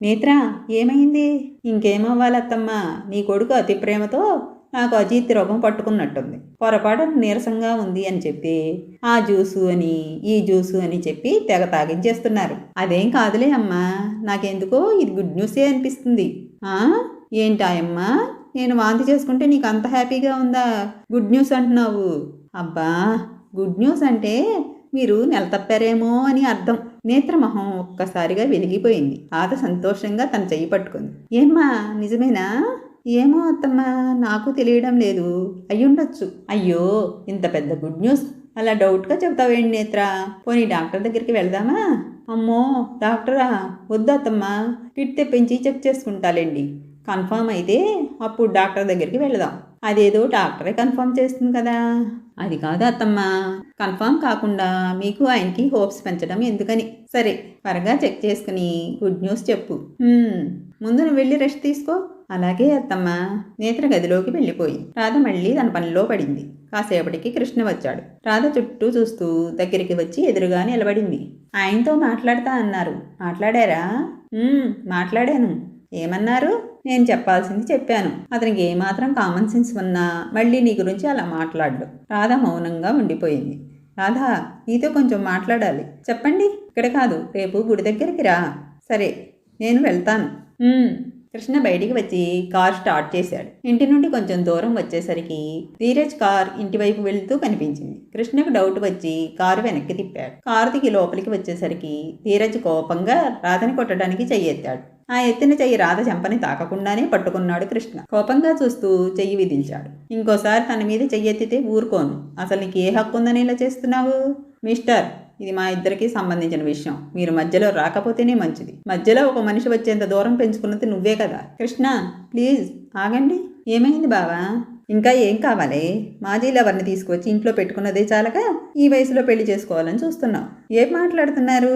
నేత్ర ఏమైంది? ఇంకేమవ్వాలత్తమ్మా? నీ కొడుకు అతి ప్రేమతో నాకు అజీత్ రోగం పట్టుకున్నట్టుంది. పొరపాటు నీరసంగా ఉంది అని చెప్పి ఆ జ్యూసు అని ఈ జ్యూసు అని చెప్పి తెగ తాగించేస్తున్నారు. అదేం కాదులే అమ్మా నాకెందుకో ఇది గుడ్ న్యూసే అనిపిస్తుంది. ఏంటాయమ్మా నేను వాంతి చేసుకుంటే నీకు అంత హ్యాపీగా ఉందా? గుడ్ న్యూస్ అంటున్నావు. అబ్బా గుడ్ న్యూస్ అంటే మీరు నెల తప్పారేమో అని అర్థం. నేత్రమొహం ఒక్కసారిగా వెలిగిపోయింది ఆద సంతోషంగా తన చెయ్యి పట్టుకుంది. ఏమ్మా నిజమేనా? ఏమో అత్తమ్మా నాకు తెలియడం లేదు. అయ్యుండొచ్చు. అయ్యో ఇంత పెద్ద గుడ్ న్యూస్. అలా డౌట్గా చెప్తావేంటి నేత్ర? పోనీ డాక్టర్ దగ్గరికి వెళ్దామా? అమ్మో డాక్టరా? వద్దత్తమ్మా కిట్ తెప్పించి చెక్ చేసుకుంటాలేండి. కన్ఫామ్ అయితే అప్పుడు డాక్టర్ దగ్గరికి వెళదాం. అదేదో డాక్టరే కన్ఫర్మ్ చేస్తుంది కదా. అది కాదు అత్తమ్మ కన్ఫర్మ్ కాకుండా మీకు ఆయనకి హోప్స్ పెంచడం ఎందుకని? సరే త్వరగా చెక్ చేసుకుని గుడ్ న్యూస్ చెప్పు. ముందు నువ్వు వెళ్ళి రెస్ట్ తీసుకో. అలాగే అత్తమ్మ నేత్ర గదిలోకి వెళ్ళిపోయి. రాధ మళ్ళీ తన పనిలో పడింది. కాసేపటికి కృష్ణ వచ్చాడు. రాధ చుట్టూ చూస్తూ దగ్గరికి వచ్చి ఎదురుగా నిలబడింది. ఆయనతో మాట్లాడతా అన్నారు. మాట్లాడారా? మాట్లాడాను. ఏమన్నారు? నేను చెప్పాల్సింది చెప్పాను. అతనికి ఏమాత్రం కామన్ సెన్స్ ఉన్నా మళ్ళీ నీ గురించి అలా మాట్లాడు. రాధ మౌనంగా ఉండిపోయింది. రాధా నీతో కొంచెం మాట్లాడాలి. చెప్పండి. ఇక్కడ కాదు. రేపు గుడి దగ్గరికి రా. సరే నేను వెళ్తాను. కృష్ణ బయటికి వచ్చి కార్ స్టార్ట్ చేశాడు. ఇంటి నుండి కొంచెం దూరం వచ్చేసరికి ధీరజ్ కార్ ఇంటి వైపు వెళ్తూ కనిపించింది. కృష్ణకు డౌట్ వచ్చి కారు వెనక్కి తిప్పాడు. కారు దిగి లోపలికి వచ్చేసరికి ధీరజ్ కోపంగా రాధని కొట్టడానికి చెయ్యెత్తాడు. ఆ ఎత్తిన చెయ్యి రాధ చెంపని తాకకుండానే పట్టుకున్నాడు కృష్ణ. కోపంగా చూస్తూ చెయ్యి విధించాడు ఇంకోసారి తన మీద చెయ్యెత్తితే ఊరుకోను. అసలు నీకు ఏ హక్కు ఉందని ఇలా చేస్తున్నావు? మిస్టర్ ఇది మా ఇద్దరికి సంబంధించిన విషయం. మీరు మధ్యలో రాకపోతేనే మంచిది. మధ్యలో ఒక మనిషి వచ్చేంత దూరం పెంచుకున్నది నువ్వే కదా. కృష్ణ ప్లీజ్ ఆగండి. ఏమైంది బావా? ఇంకా ఏం కావాలి? మాజీ లవర్ని తీసుకువచ్చి ఇంట్లో పెట్టుకున్నదే చాలక ఈ వయసులో పెళ్ళి చేసుకోవాలని చూస్తున్నావు. ఏం మాట్లాడుతున్నారు?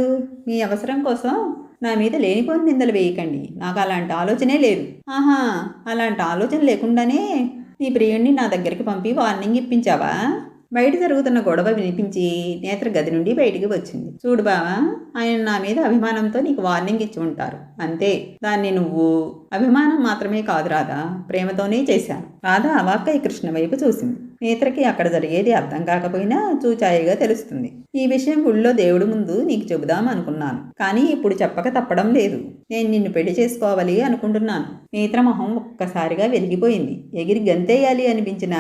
మీ అవసరం కోసం నా మీద లేనిపోని నిందలు వేయకండి. నాకు అలాంటి ఆలోచనే లేదు. ఆహా అలాంటి ఆలోచన లేకుండానే నీ ప్రియుణ్ణి నా దగ్గరికి పంపి వార్నింగ్ ఇప్పించావా? బయట జరుగుతున్న గొడవ వినిపించి నేత్ర గది నుండి బయటికి వచ్చింది. చూడు బావా ఆయన నా మీద అభిమానంతో నీకు వార్నింగ్ ఇచ్చి ఉంటారు. అంతే. దాన్ని నువ్వు అభిమానం మాత్రమే కాదు రాధా ప్రేమతోనే చేశాను. రాధా అవాక్కయ్య కృష్ణ వైపు చూసింది. నేత్రకి అక్కడ జరిగేది అర్థం కాకపోయినా చూచాయిగా తెలుస్తుంది. ఈ విషయం గుళ్ళో దేవుడి ముందు నీకు చెబుదాం అనుకున్నాను. కానీ ఇప్పుడు చెప్పక తప్పడం లేదు. నేను నిన్ను పెళ్ళి చేసుకోవాలి అనుకుంటున్నాను. నేత్రమొహం ఒక్కసారిగా వెలిగిపోయింది. ఎగిరి గంతేయాలి అనిపించిన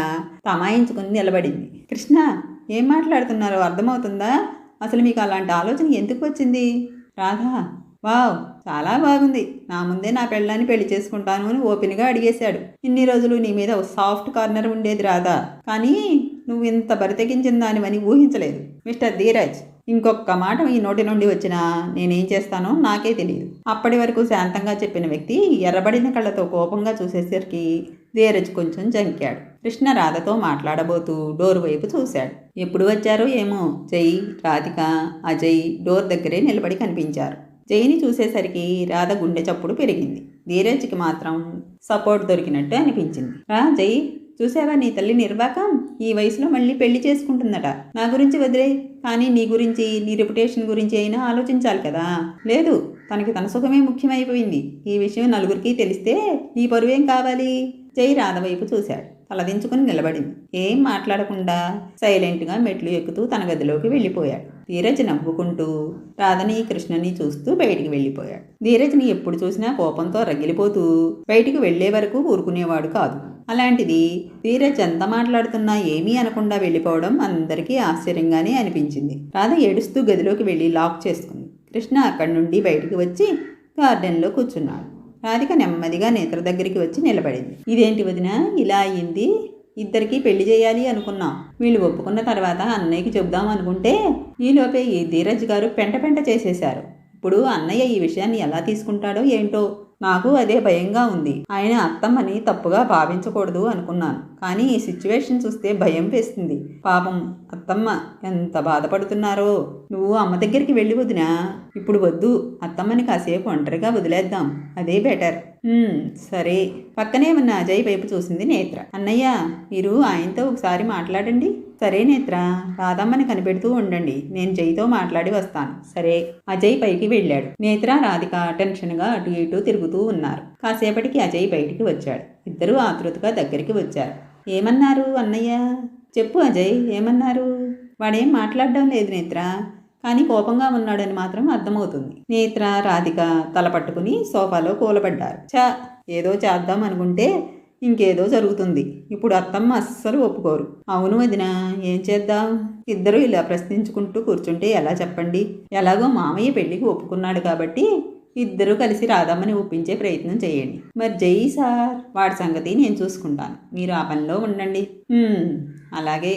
తమాయించుకుని నిలబడింది. కృష్ణ ఏం మాట్లాడుతున్నారో అర్థమవుతుందా? అసలు మీకు అలాంటి ఆలోచన ఎందుకు వచ్చింది? రాధా వావ్ చాలా బాగుంది. నా ముందే నా పెళ్ళాన్ని పెళ్ళి చేసుకుంటాను అని ఓపెన్గా అడిగేశాడు. ఇన్ని రోజులు నీ మీద సాఫ్ట్ కార్నర్ ఉండేది రాదా కానీ నువ్వు ఇంత బరితెగించిన దానివని ఊహించలేదు. మిస్టర్ ధీరజ్ ఇంకొక మాట ఈ నోటి నుండి వచ్చినా నేనేం చేస్తానో నాకే తెలియదు. అప్పటి వరకు శాంతంగా చెప్పిన వ్యక్తి ఎర్రబడిన కళ్ళతో కోపంగా చూసేసరికి ధీరజ్ కొంచెం జంకాడు. కృష్ణ రాధతో మాట్లాడబోతూ డోర్ వైపు చూశాడు. ఎప్పుడు వచ్చారో ఏమో? జై రాధిక అజయ్ డోర్ దగ్గరే నిలబడి కనిపించారు. జైని చూసేసరికి రాధ గుండె చప్పుడు పెరిగింది. ధీరజ్కి మాత్రం సపోర్ట్ దొరికినట్టు అనిపించింది. రా జై చూసావా నీ తల్లి నిర్వాకం? ఈ వయసులో మళ్ళీ పెళ్ళి చేసుకుంటుందట. నా గురించి వదిలే. కానీ నీ గురించి నీ రెప్యుటేషన్ గురించి అయినా ఆలోచించాలి కదా. లేదు తనకి తన సుఖమే ముఖ్యమైపోయింది. ఈ విషయం నలుగురికి తెలిస్తే నీ పరువేం కావాలి? జై రాధ వైపు చూశాడు. తలదించుకుని నిలబడింది. ఏం మాట్లాడకుండా సైలెంట్గా మెట్లు ఎక్కుతూ తన గదిలోకి వెళ్ళిపోయాడు. ధీరజ్ నవ్వుకుంటూ రాధని కృష్ణని చూస్తూ బయటికి వెళ్ళిపోయాడు. ధీరజ్ని ఎప్పుడు చూసినా కోపంతో రగిలిపోతూ బయటికి వెళ్ళే వరకు ఊరుకునేవాడు కాదు. అలాంటిది ధీరజ్ ఎంత మాట్లాడుతున్నా ఏమీ అనకుండా వెళ్ళిపోవడం అందరికీ ఆశ్చర్యంగానే అనిపించింది. రాధ ఏడుస్తూ గదిలోకి వెళ్ళి లాక్ చేసుకుంది. కృష్ణ అక్కడి నుండి బయటికి వచ్చి గార్డెన్లో కూర్చున్నాడు. రాధిక నెమ్మదిగా నేత్ర దగ్గరికి వచ్చి నిలబడింది. ఇదేంటి వదిన? ఇలా అయ్యింది? ఇద్దరికి పెళ్ళి చేయాలి అనుకున్నాం. వీళ్ళు ఒప్పుకున్న తర్వాత అన్నయ్యకి చెబుదాం అనుకుంటే ఈలోపే ఈ ధీరజ్ గారు పెంట పెంట చేసేశారు. ఇప్పుడు అన్నయ్య ఈ విషయాన్ని ఎలా తీసుకుంటాడో ఏంటో నాకు అదే భయంగా ఉంది. ఆయన అత్తమ్మని తప్పుగా భావించకూడదు అనుకున్నాను. కానీ ఈ సిచ్యువేషన్ చూస్తే భయం వేస్తుంది. పాపం అత్తమ్మ ఎంత బాధపడుతున్నారో. నువ్వు అమ్మ దగ్గరికి వెళ్ళి వదినా. ఇప్పుడు వద్దు. అత్తమ్మని కాసేపు ఒంటరిగా వదిలేద్దాం. అదే బెటర్. సరే. పక్కనే ఉన్న అజయ్ వైపు చూసింది నేత్ర. అన్నయ్య మీరు ఆయనతో ఒకసారి మాట్లాడండి. సరే నేత్ర రాధమ్మని కనిపెడుతూ ఉండండి. నేను జైతో మాట్లాడి వస్తాను. సరే. అజయ్ పైకి వెళ్ళాడు. నేత్ర రాధిక టెన్షన్గా అటు ఇటు తిరుగుతూ ఉన్నారు. కాసేపటికి అజయ్ బయటికి వచ్చాడు. ఇద్దరూ ఆతృతగా దగ్గరికి వచ్చారు. ఏమన్నారు అన్నయ్య? చెప్పు అజయ్ ఏమన్నారు? వాడేం మాట్లాడడం లేదు నేత్ర. కానీ కోపంగా ఉన్నాడని మాత్రం అర్థమవుతుంది. నేత్ర రాధిక తల పట్టుకుని సోఫాలో కూలబడ్డారు. చా ఏదో చేద్దాం అనుకుంటే ఇంకేదో జరుగుతుంది. ఇప్పుడు అత్తమ్మ అస్సలు ఒప్పుకోరు. అవును వదిన ఏం చేద్దాం? ఇద్దరు ఇలా ప్రశ్నించుకుంటూ కూర్చుంటే ఎలా చెప్పండి? ఎలాగో మామయ్య పెళ్ళికి ఒప్పుకున్నాడు కాబట్టి ఇద్దరూ కలిసి రాధమ్మని ఒప్పించే ప్రయత్నం చేయండి. మరి జై సార్ వాడి సంగతి నేను చూసుకుంటాను. మీరు ఆ పనిలో ఉండండి. అలాగే.